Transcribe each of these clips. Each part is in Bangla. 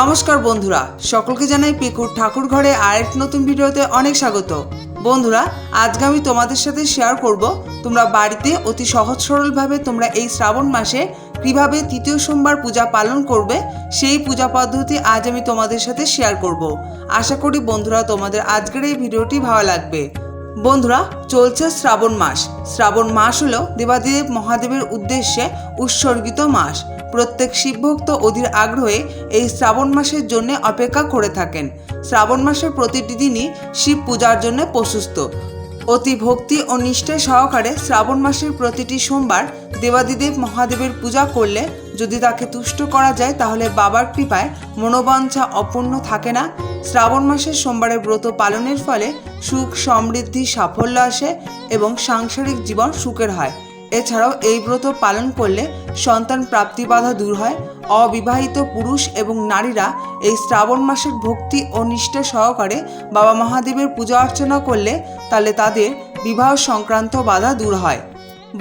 নমস্কার বন্ধুরা, সকলকে জানাই পিকুর ঠাকুর ঘরে আরেক নতুন ভিডিওতে অনেক স্বাগত। বন্ধুরা, আজকে আমি তোমাদের সাথে শেয়ার করব, তোমরা বাড়িতে অতি সহজ সরলভাবে তোমরা এই শ্রাবণ মাসে কীভাবে তৃতীয় সোমবার পূজা পালন করবে, সেই পূজা পদ্ধতি আজ আমি তোমাদের সাথে শেয়ার করব। আশা করি বন্ধুরা, তোমাদের আজকের এই ভিডিওটি ভালো লাগবে। বন্ধুরা, চলছে শ্রাবণ মাস। শ্রাবণ মাস হলো দেবাদেব মহাদেবের উদ্দেশ্যে উৎসর্গিত মাস। প্রত্যেক শিবভক্ত অধীর আগ্রহে এই শ্রাবণ মাসের জন্য অপেক্ষা করে থাকেন। শ্রাবণ মাসের প্রতিটি দিনই শিব পূজার জন্য প্রশস্ত। অতি ভক্তি ও নিষ্ঠা সহকারে শ্রাবণ মাসের প্রতিটি সোমবার দেবাদিদেব মহাদেবের পূজা করলে যদি তাকে তুষ্ট করা যায়, তাহলে বাবার কৃপায় মনোবাঞ্ছা অপূর্ণ থাকে না। শ্রাবণ মাসের সোমবারের ব্রত পালনের ফলে সুখ, সমৃদ্ধি, সাফল্য আসে এবং সাংসারিক জীবন সুখের হয়। এছাড়াও এই ব্রত পালন করলে সন্তান প্রাপ্তি বাধা দূর হয়। অবিবাহিত পুরুষ এবং নারীরা এই শ্রাবণ মাসের ভক্তি ও নিষ্ঠা সহকারে বাবা মহাদেবের পূজা অর্চনা করলে তাহলে তাদের বিবাহ সংক্রান্ত বাধা দূর হয়।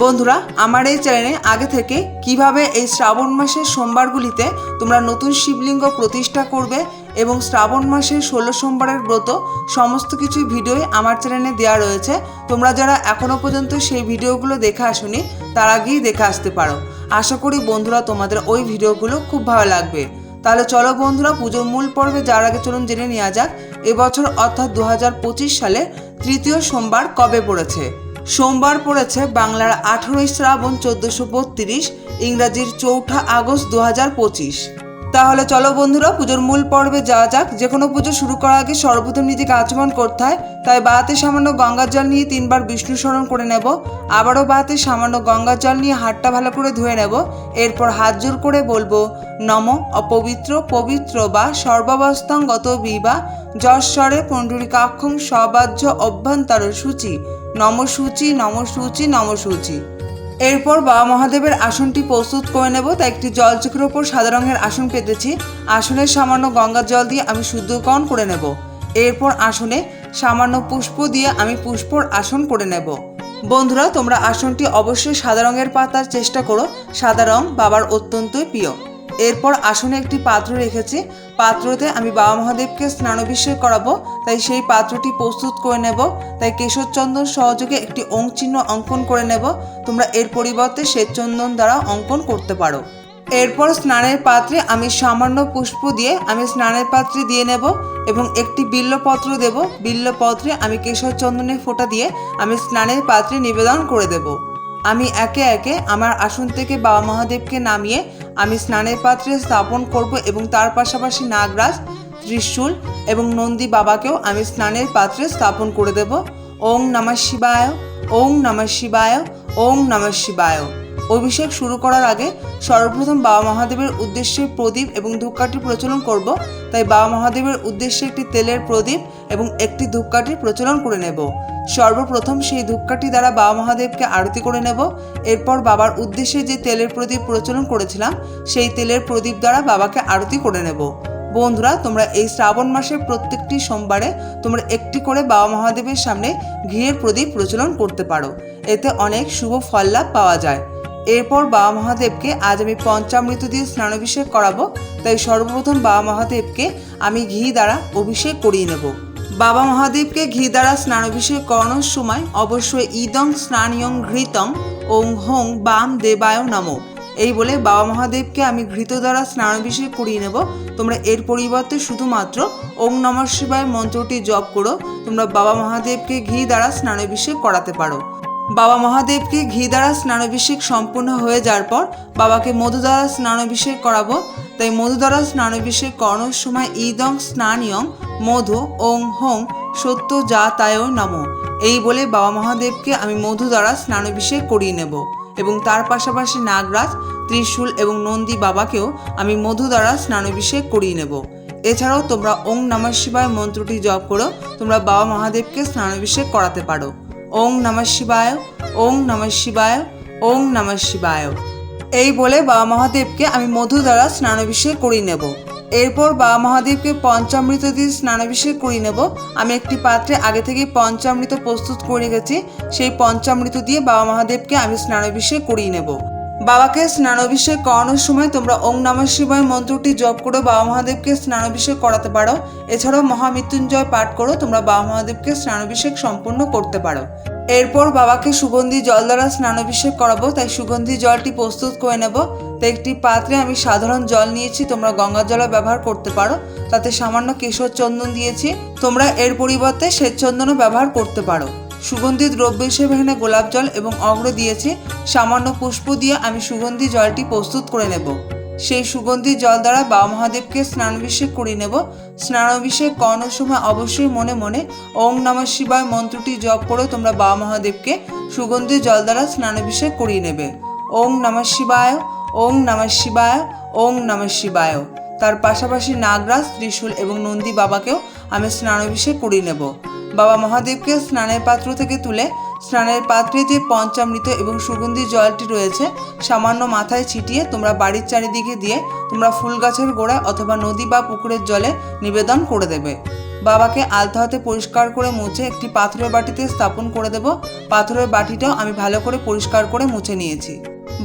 বন্ধুরা, আমার এই চ্যানেলে আগে থেকে কীভাবে এই শ্রাবণ মাসের সোমবারগুলিতে তোমরা নতুন শিবলিঙ্গ প্রতিষ্ঠা করবে এবং শ্রাবণ মাসের ষোলো সোমবারের ব্রত, সমস্ত কিছু ভিডিওই আমার চ্যানেলে দেওয়া রয়েছে। তোমরা যারা এখনও পর্যন্ত সেই ভিডিওগুলো দেখে আসোনি, তার আগেই দেখে আসতে পারো। আশা করি বন্ধুরা, তোমাদের ওই ভিডিওগুলো খুব ভালো লাগবে। তাহলে চলো বন্ধুরা, পুজোর মূল পর্বে যার আগে চলুন জেনে নেওয়া যাক। এবছর অর্থাৎ দু হাজার পঁচিশ সালে তৃতীয় সোমবার কবে পড়েছে? সোমবার পড়েছে বাংলার আঠেরোই শ্রাবণ চোদ্দশো বত্রিশ, ইংরাজির চৌঠা আগস্ট দু হাজার পঁচিশ। তাহলে চলো বন্ধুরা, পুজোর মূল পর্বে যাওয়া যাক। যে কোনো পুজো শুরু করার আগে সর্বপ্রথম নিজেকে আচমন করতে হয়। তাই বাহাতে সামান্য গঙ্গার জল নিয়ে তিনবার বিষ্ণু স্মরণ করে নেব। আবারও বাতে সামান্য গঙ্গার জল নিয়ে হাতটা ভালো করে ধুয়ে নেব। এরপর হাত জোর করে বলব, নম অপবিত্র পবিত্র বা সর্বাবস্থাঙ্গত বিবা যশ্বরে পণ্ডরিকাক্ষম সবাহ্য অভ্যন্তর সূচি। নম সূচি নম সূচি নম সূচি। এরপর বাবা মহাদেবের আসনটি প্রস্তুত করে নেব, তাই একটি জলচক্রের ওপর সাদা রঙের আসন পেতেছি। আসনের সামান্য গঙ্গার জল দিয়ে আমি শুদ্ধকরণ করে নেব। এরপর আসনে সামান্য পুষ্প দিয়ে আমি পুষ্পর আসন করে নেব। বন্ধুরা, তোমরা আসনটি অবশ্যই সাদা রঙের পাতার চেষ্টা করো। সাদা রং বাবার অত্যন্তই প্রিয়। এরপর আসনে একটি পাত্র রেখেছি। পাত্রতে আমি বাবা মহাদেবকে স্নানাভিষেক করাবো, তাই সেই পাত্রটি প্রস্তুত করে নেব। তাই কেশর চন্দন সহযোগে একটি চিহ্ন অঙ্কন করে নেব। তোমরা এর পরিবর্তে শ্বেত চন্দন দ্বারা অঙ্কন করতে পারো। এরপর স্নানের পাত্রে আমি সামান্য পুষ্প দিয়ে আমি স্নানের পাত্রে দিয়ে নেব এবং একটি বিল্লপত্র দেব। বিল্লপত্রে আমি কেশর চন্দনের ফোঁটা দিয়ে আমি স্নানের পাত্রে নিবেদন করে দেবো। আমি একে একে আমার আসন থেকে বাবা মহাদেবকে নামিয়ে আমি স্নানের পাত্রে স্থাপন করব এবং তার পাশাপাশি নাগরাজ, ত্রিশূল এবং নন্দী বাবাকেও আমি স্নানের পাত্রে স্থাপন করে দেব। ওং নমঃ শিবায় ওং নমঃ শিবায় ওং নমঃ শিবায়। অভিষেক শুরু করার আগে সর্বপ্রথম বাবা মহাদেবের উদ্দেশ্যে প্রদীপ এবং ধূপকাঠি প্রচলন করব। তাই বাবা মহাদেবের উদ্দেশ্যে একটি তেলের প্রদীপ এবং একটি ধূপকাঠি প্রচলন করে নেব। সর্বপ্রথম সেই ধূপকাঠি দ্বারা বাবা মহাদেবকে আরতি করে নেব। এরপর বাবার উদ্দেশ্যে যে তেলের প্রদীপ প্রচলন করেছিলাম, সেই তেলের প্রদীপ দ্বারা বাবাকে আরতি করে নেব। বন্ধুরা, তোমরা এই শ্রাবণ মাসের প্রত্যেকটি সোমবারে তোমরা একটি করে বাবা মহাদেবের সামনে ঘিয়ের প্রদীপ প্রচলন করতে পারো। এতে অনেক শুভ ফল লাভ পাওয়া যায়। এরপর বাবা মহাদেবকে আজ আমি পঞ্চামৃত দিয়ে স্নানাভিষেক করাবো, তাই সর্বপ্রথম বাবা মহাদেবকে আমি ঘি দ্বারা অভিষেক করিয়ে নেব। বাবা মহাদেবকে ঘি দ্বারা স্নানাভিষেক করানোর সময় অবশ্যই ইদং স্নানিয়ং ঘৃতং ওং হোং বাম দেবায় নমঃ। এই বলে বাবা মহাদেবকে আমি ঘৃত দ্বারা স্নানাভিষেক করিয়ে নেব। তোমরা এর পরিবর্তে শুধুমাত্র ওং নমঃ শিবায় মন্ত্রটি জপ করো। তোমরা বাবা মহাদেবকে ঘি দ্বারা স্নানাভিষেক করাতে পারো। বাবা মহাদেবকে ঘি দ্বারা স্নানাভিষেক সম্পূর্ণ হয়ে যাওয়ার পর বাবাকে মধু দ্বারা স্নানাভিষেক করাবো। তাই মধু দ্বারা স্নানাভিষেক করানোর সময় ইদং স্নানিয়ং মধু ওং হোং সত্য জাতায় নম। এই বলে বাবা মহাদেবকে আমি মধু দ্বারা স্নানাভিষেক করিয়ে নেব এবং তার পাশাপাশি নাগরাজ, ত্রিশূল এবং নন্দী বাবাকেও আমি মধু দ্বারা স্নানাভিষেক করিয়ে নেব। এছাড়াও তোমরা ওং নমঃ শিবায় মন্ত্রটি জপ করো, তোমরা বাবা মহাদেবকে স্নানাভিষেক করাতে পারো। ওং নমঃ শিবায়, ওং নমঃ শিবায়, ওং নমঃ শিবায়। এই বলে বাবা মহাদেবকে আমি মধু দ্বারা স্নানাভিষেক করিয়ে নেব। এরপর বাবা মহাদেবকে পঞ্চামৃত দিয়ে স্নানাভিষেক করিয়ে নেব। আমি একটি পাত্রে আগে থেকে পঞ্চামৃত প্রস্তুত করে গেছি সেই পঞ্চামৃত দিয়ে বাবা মহাদেবকে আমি স্নানাভিষেক করিয়ে নেব। বাবাকে স্নানাভিষেক করানোর সময় তোমরা ওং নমঃ শিবায় মন্ত্রটি জপ করে বাবা মহাদেবকে স্নানাভিষেক করাতে পারো। এছাড়াও মহামৃত্যুঞ্জয় পাঠ করো, তোমরা বাবা মহাদেবকে স্নানাভিষেক সম্পূর্ণ করতে পারো। এরপর বাবাকে সুগন্ধি জল দ্বারা স্নানাভিষেক করাবো, তাই সুগন্ধি জলটি প্রস্তুত করে নেব। তো একটি পাত্রে আমি সাধারণ জল নিয়েছি, তোমরা গঙ্গা জলও ব্যবহার করতে পারো। তাতে সামান্য কেশর চন্দন দিয়েছি, তোমরা এর পরিবর্তে শ্বেত চন্দনও ব্যবহার করতে পারো। সুগন্ধি দ্রব্য হিসেবে এখানে গোলাপ জল এবং অগ্র দিয়েছি, সামান্য পুষ্প দিয়ে আমি সুগন্ধি জলটি প্রস্তুত করে নেব। সেই সুগন্ধি জল দ্বারা বাবা মহাদেবকে স্নানাভিষেক করে নেব। স্নানাভিষেক করানোর সময় অবশ্যই মনে মনে ওং নমঃ শিবায় মন্ত্রটি জপ করে তোমরা বাবা মহাদেবকে সুগন্ধি জল দ্বারা স্নানাভিষেক করিয়ে নেবে। ওং নমঃ শিবায় ওং নমঃ শিবায় ওং নমঃ শিবায়। তার পাশাপাশি নাগরাজ, ত্রিশূল এবং নন্দী বাবাকেও আমি স্নানাভিষেক করিয়ে নেব। বাবা মহাদেবকে স্নানের পাত্র থেকে তুলে স্নানের পাত্রে যে পঞ্চামৃত এবং সুগন্ধি জলটি রয়েছে, সামান্য মাথায় ছিটিয়ে তোমরা বাড়ির চারিদিকে দিয়ে তোমরা ফুল গাছের গোড়া অথবা নদী বা পুকুরের জলে নিবেদন করে দেবে। বাবাকে আলতা হাতে পরিষ্কার করে মুছে একটি পাথরের বাটিতে স্থাপন করে দেব। পাথরের বাটিটাও আমি ভালো করে পরিষ্কার করে মুছে নিয়েছি।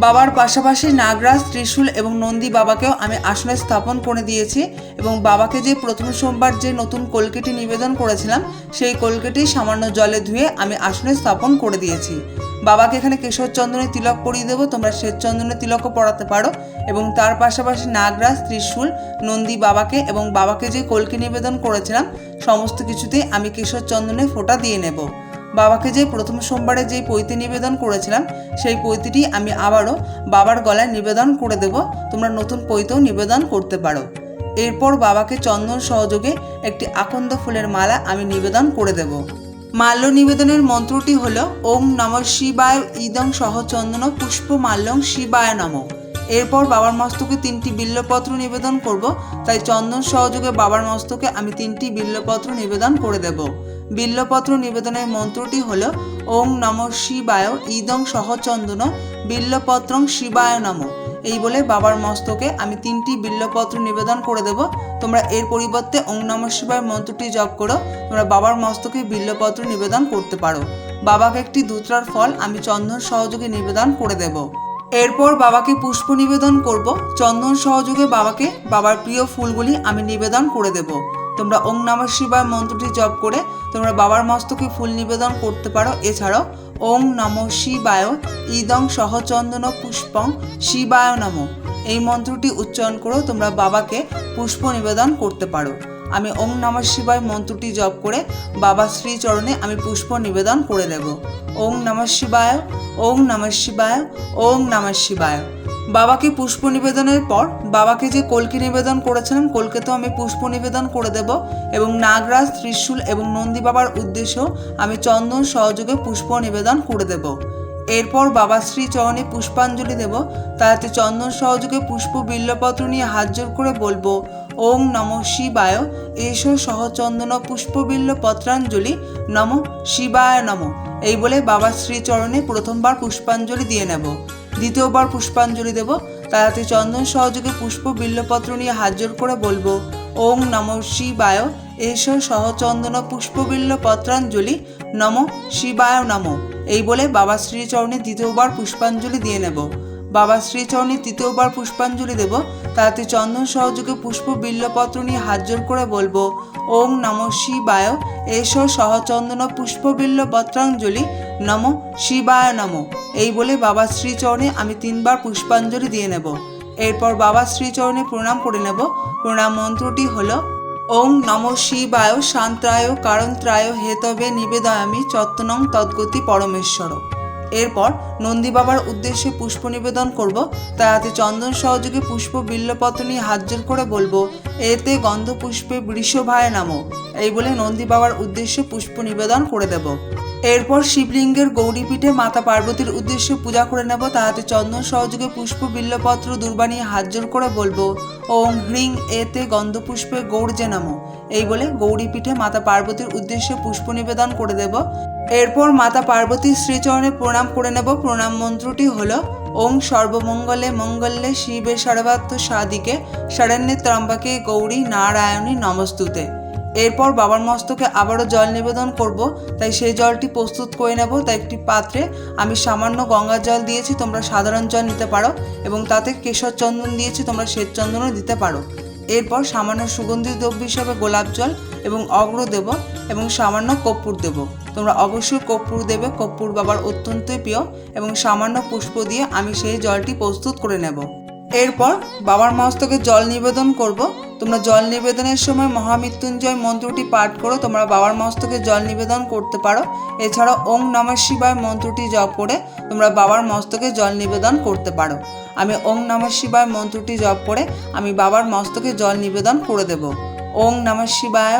বাবার পাশাপাশি নাগরাজ, ত্রিশূল এবং নন্দী বাবাকেও আমি আসনে স্থাপন করে দিয়েছি এবং বাবাকে যে প্রথম সোমবার যে নতুন কলকেটি নিবেদন করেছিলাম, সেই কলকেটি সামান্য জলে ধুয়ে আমি আসনে স্থাপন করে দিয়েছি। বাবাকে এখানে কেশর চন্দনের তিলক পরিয়ে দেবো, তোমরা শ্বেত চন্দনের তিলকও পড়াতে পারো এবং তার পাশাপাশি নাগরাজ, ত্রিশূল, নন্দী বাবাকে এবং বাবাকে যে কলকে নিবেদন করেছিলাম, সমস্ত কিছুতেই আমি কেশর চন্দনের ফোঁটা দিয়ে নেব। বাবাকে যে প্রথম সোমবারে যেই পৈতে নিবেদন করেছিলাম, সেই পৈতিটি আমি আবারও বাবার গলায় নিবেদন করে দেব। তোমরা নতুন পৈতেও নিবেদন করতে পারো। এরপর বাবাকে চন্দন সহযোগে একটি আকন্দ ফুলের মালা আমি নিবেদন করে দেব। মাল্য নিবেদনের মন্ত্রটি হলো, ওম নম শিবায় ইদং সহ চন্দন পুষ্প মাল্যং শিবায় নম। এরপর বাবার মস্তকে তিনটি বিল্লপত্র নিবেদন করব, তাই চন্দন সহযোগে বাবার মস্তকে আমি তিনটি বিল্লপত্র নিবেদন করে দেব। বিল্লপত্র নিবেদনের মন্ত্রটি হল, ওং নম শিবায় ইদং সহ চন্দন বিল্লপত্রং শিবায় নম। এই বলে বাবার মস্তকে আমি তিনটি বিল্লপত্র নিবেদন করে দেব। তোমরা এর পরিবর্তে ওং নম শিবায় মন্ত্রটি জপ করো, তোমরা বাবার মস্তকে বিল্লপত্র নিবেদন করতে পারো। বাবাকে একটি দুত্রার ফল আমি চন্দন সহযোগে নিবেদন করে দেব। এরপর বাবাকে পুষ্প নিবেদন করব। চন্দন সহযোগে বাবাকে, বাবার প্রিয় ফুলগুলি আমি নিবেদন করে দেব। তোমরা ওং নমঃ শিবায় মন্ত্রটি জপ করে তোমরা বাবার মস্তকে ফুল নিবেদন করতে পারো। এছাড়াও ওং নম শিবায় ইদং সহচন্দন পুষ্পং শিবায় নম। এই মন্ত্রটি উচ্চারণ করেও তোমরা বাবাকে পুষ্প নিবেদন করতে পারো। আমি ওং নমঃ শিবায় মন্ত্রটি জপ করে বাবা শ্রীচরণে আমি পুষ্প নিবেদন করে দেব। ওং নমঃ শিবায় ওং নমঃ শিবায় ওং নমঃ শিবায়। বাবাকে পুষ্প নিবেদনের পর বাবাকে যে কলকি নিবেদন করেছিলাম, কলকেতেও আমি পুষ্প নিবেদন করে দেব এবং নাগরাজ, ত্রিশূল এবং নন্দী বাবার উদ্দেশ্যেও আমি চন্দন সহযোগে পুষ্প নিবেদন করে দেব। এরপর বাবা শ্রী চরণে পুষ্পাঞ্জলি দেব। তাতে চন্দন সহযোগে পুষ্প বিল্লপত্র নিয়ে হাত জোর করে বলব ওং নম শিবায়। এসো সহচন্দন পুষ্পবিল্ল পত্রাঞ্জলি নম শিবায় নম। এই বলে বাবা শ্রীচরণে প্রথমবার পুষ্পাঞ্জলি দিয়ে নেব। দ্বিতীয়বার পুষ্পাঞ্জলি দেব। তাতে চন্দন সহযোগে পুষ্প বিল্লপত্র নিয়ে হাত জোর করে বলব ওং নম শিবায়। এসো সহচন্দন পুষ্পবিল্ল পত্রাঞ্জলি নম শিবায় নম। এই বলে বাবা শ্রীচরণে দ্বিতীয়বার পুষ্পাঞ্জলি দিয়ে নেব। বাবা শ্রীচরণে তৃতীয়বার পুষ্পাঞ্জলি দেব। তাতে চন্দন সহযোগে পুষ্প বিল্লপত্র নিয়ে হাত জোর করে বলব ওং নম শিবায়। এসো সহচন্দন পুষ্প বিল্ল পত্রাঞ্জলি নম শিবায় নম। এই বলে বাবা শ্রীচরণে আমি তিনবার পুষ্পাঞ্জলি দিয়ে নেব। এরপর বাবা শ্রীচরণে প্রণাম করে নেব। প্রণাম মন্ত্রটি হলো ওং নম শিবায় শান্ত্রায় কারন্ত্রায় হেতবে, নিবেদয়ামি চত্তনং তদ্গতি, পরমেশ্বর। এরপর নন্দী বাবার উদ্দেশ্যে পুষ্প নিবেদন করব। তাতে চন্দন সহযোগে পুষ্প বিল্লপত্র নিয়ে হাত জোর করে বলব, এতে গন্ধ পুষ্পে বৃষভায় নামো। এই বলে নন্দী বাবার উদ্দেশ্যে পুষ্প নিবেদন করে দেব। এরপর শিবলিঙ্গের গৌরীপীঠে মাতা পার্বতীর উদ্দেশ্যে পূজা করে নেব। তাহাতে চন্দন সহযোগে পুষ্প বিল্লপত্র দুর্বানিয়ে হাত জোর করে বলব ওং হ্রিং, এতে গন্ধপুষ্পে গৌড়জে নামো। এই বলে গৌরীপীঠে মাতা পার্বতীর উদ্দেশ্যে পুষ্প নিবেদন করে দেব। এরপর মাতা পার্বতীর শ্রীচরণে প্রণাম করে নেব। প্রণাম মন্ত্রটি হলো, ওং সর্বমঙ্গলে মঙ্গলে শিবে সর্বাত্ম সাদিকে শরণ্যে ত্রম্বকে গৌরী নারায়ণী নমস্তুতে। এরপর বাবার মস্তকে আবারও জল নিবেদন করব। তাই সেই জলটি প্রস্তুত করে নেব। তাই একটি পাত্রে আমি সামান্য গঙ্গার জল দিয়েছি, তোমরা সাধারণ জল নিতে পারো এবং তাতে কেশর চন্দন দিয়েছি, তোমরা শ্বেত চন্দনও দিতে পারো। এরপর সামান্য সুগন্ধি দ্রব্য হিসাবে গোলাপ জল এবং অগ্র দেব এবং সামান্য কর্পূর দেব। তোমরা অবশ্যই কর্পূর দেবে। কর্পূর বাবার অত্যন্তই প্রিয় এবং সামান্য পুষ্প দিয়ে আমি সেই জলটি প্রস্তুত করে নেব। এরপর বাবার মস্তকে জল নিবেদন করব। তোমরা জল নিবেদনের সময় মহামৃত্যুঞ্জয় মন্ত্রটি পাঠ করো। তোমরা বাবার মস্তকে জল নিবেদন করতে পারো। এছাড়া ওং নমঃ শিবায় মন্ত্রটি জপ করে তোমরা বাবার মস্তকে জল নিবেদন করতে পারো। আমি ওং নমঃ শিবায় মন্ত্রটি জপ করে আমি বাবার মস্তকে জল নিবেদন করে দেব। ওং নমঃ শিবায়,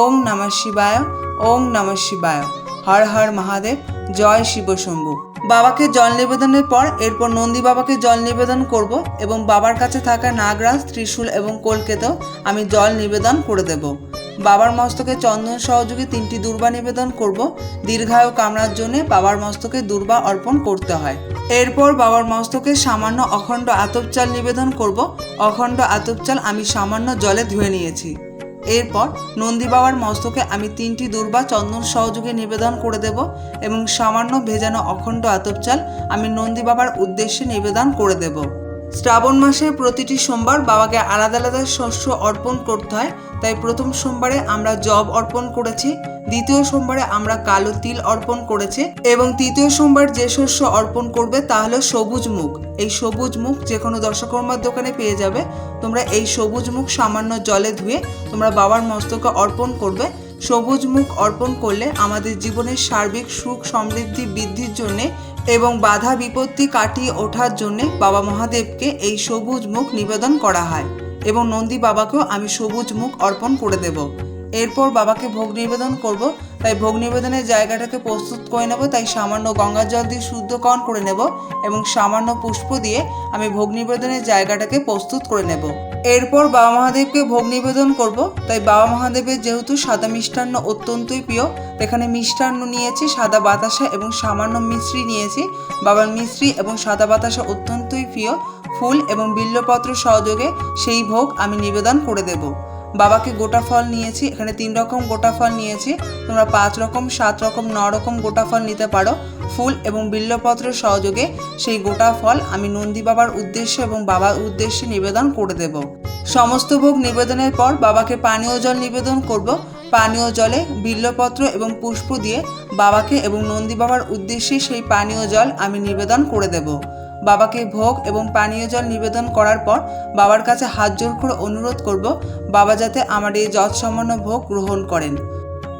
ওং নমঃ শিবায়, ওং নমঃ শিবায়। হর হর মহাদেব, জয় শিব শম্ভু। বাবাকে জল নিবেদনের পর এরপর নন্দী বাবাকে জল নিবেদন করব এবং বাবার কাছে থাকা নাগরাজ, ত্রিশূল এবং কলকেতেও আমি জল নিবেদন করে দেব। বাবার মস্তকে চন্দন সহযোগে তিনটি দুর্বা নিবেদন করব। দীর্ঘায়ু কামড়ার জন্য বাবার মস্তকে দুর্বা অর্পণ করতে হয়। এরপর বাবার মস্তকে সামান্য অখণ্ড আতপচাল নিবেদন করব। অখণ্ড আতপচাল আমি সামান্য জলে ধুয়ে নিয়েছি। এরপর নন্দী বাবার মস্তকে আমি তিনটি দুর্বা চন্দন সহযোগে নিবেদন করে দেব এবং সামান্য ভেজানো অখণ্ড আতপচাল আমি নন্দী বাবার উদ্দেশ্যে নিবেদন করে দেব। শ্রাবণ মাসের প্রতিটি সোমবার বাবাকে আলাদা আলাদা শস্য অর্পণ করতে হয়। তাই প্রথম সোমবারে আমরা জব অর্পণ করেছি, দ্বিতীয় সোমবারে আমরা কালো তিল অর্পণ করেছি এবং তৃতীয় সোমবার যে শস্য অর্পণ করবে তা হলো সবুজ মুখ এই সবুজ মুখ যে কোনো দশকর্মার দোকানে পেয়ে যাবে। তোমরা এই সবুজ মুখ সামান্য জলে ধুয়ে তোমরা বাবার মস্তকে অর্পণ করবে। সবুজ মুখ অর্পণ করলে আমাদের জীবনের সার্বিক সুখ সমৃদ্ধি বৃদ্ধির জন্যে এবং বাধা বিপত্তি কাটিয়ে ওঠার জন্যে বাবা মহাদেবকে এই সবুজ মুখ নিবেদন করা হয় এবং নন্দী বাবাকেও আমি সবুজ মুখ অর্পণ করে দেব। এরপর বাবাকে ভোগ নিবেদন করব। তাই ভোগ নিবেদনের জায়গাটাকে প্রস্তুত করে নেব। তাই সামান্য গঙ্গার জল দিয়ে শুদ্ধকরণ করে নেব এবং সামান্য পুষ্প দিয়ে আমি ভোগ নিবেদনের জায়গাটাকে প্রস্তুত করে নেব। এরপর বাবা মহাদেবকে ভোগ নিবেদন করব। তাই বাবা মহাদেবের যেহেতু সাদা মিষ্টান্ন অত্যন্তই প্রিয় এখানে মিষ্টান্ন নিয়েছি, সাদা বাতাসা এবং সামান্য মিশ্রি নিয়েছি। বাবার মিশ্রি এবং সাদা বাতাসা অত্যন্তই প্রিয়, ফুল এবং বিল্লপত্র সহযোগে সেই ভোগ আমি নিবেদন করে দেব। বাবাকে গোটা ফল নিয়েছি, এখানে তিন রকম গোটা ফল নিয়েছি, তোমরা পাঁচ রকম, সাত রকম, ন রকম গোটা ফল নিতে পারো। ফুল এবং বিল্লপত্র সহযোগে সেই গোটা ফল আমি নন্দী বাবার উদ্দেশ্যে এবং বাবার উদ্দেশ্যে নিবেদন করে দেব। সমস্ত ভোগ নিবেদনের পর বাবাকে পানীয় জল নিবেদন করব। পানীয় জলে বিল্লপত্র এবং পুষ্প দিয়ে বাবাকে এবং নন্দী বাবার উদ্দেশ্যে সেই পানীয় জল আমি নিবেদন করে দেব। বাবাকে ভোগ এবং পানীয় জল নিবেদন করার পর বাবার কাছে হাত জোর করে অনুরোধ করব, বাবা যাতে আমার এই যৎসামান্য ভোগ গ্রহণ করেন।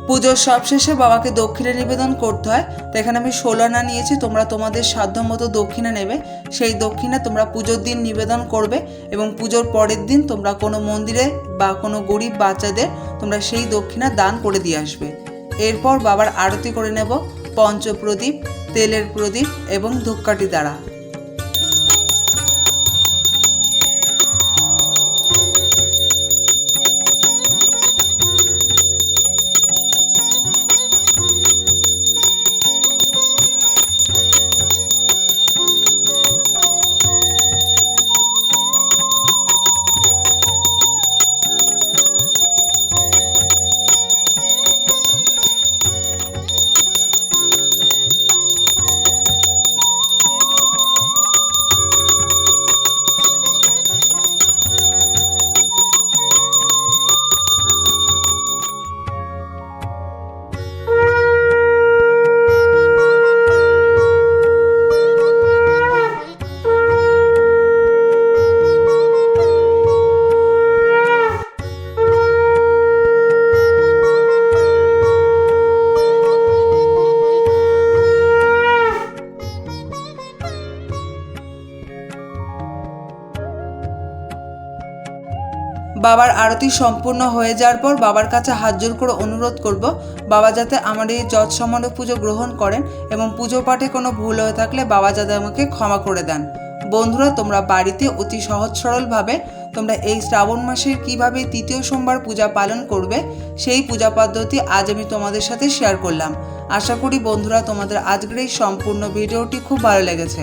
পুজোর সবশেষে বাবাকে দক্ষিণে নিবেদন করতে হয়। তো এখানে আমি ষোলো আনা নিয়েছি, তোমরা তোমাদের সাধ্য মতো দক্ষিণা নেবে। সেই দক্ষিণা তোমরা পুজোর দিন নিবেদন করবে এবং পুজোর পরের দিন তোমরা কোনো মন্দিরে বা কোনো গরিব বাচ্চাদের তোমরা সেই দক্ষিণা দান করে দিয়ে আসবে। এরপর বাবার আরতি করে নেব, পঞ্চপ্রদীপ, তেলের প্রদীপ এবং ধূপকাঠি দ্বারা। বাবার আরতি সম্পূর্ণ হয়ে যাওয়ার পর বাবার কাছে হাত জোর করে অনুরোধ করব, বাবা যাতে আমার এই যৎ সমানো পুজো গ্রহণ করেন এবং পুজো পাঠে কোনো ভুল হয়ে থাকলে বাবা যাতে আমাকে ক্ষমা করে দেন। বন্ধুরা, তোমরা বাড়িতে অতি সহজ সরলভাবে তোমরা এই শ্রাবণ মাসের কীভাবে তৃতীয় সোমবার পূজা পালন করবে, সেই পূজা পদ্ধতি আজ আমি তোমাদের সাথে শেয়ার করলাম। আশা করি বন্ধুরা, তোমাদের আজকের এই সম্পূর্ণ ভিডিওটি খুব ভালো লেগেছে।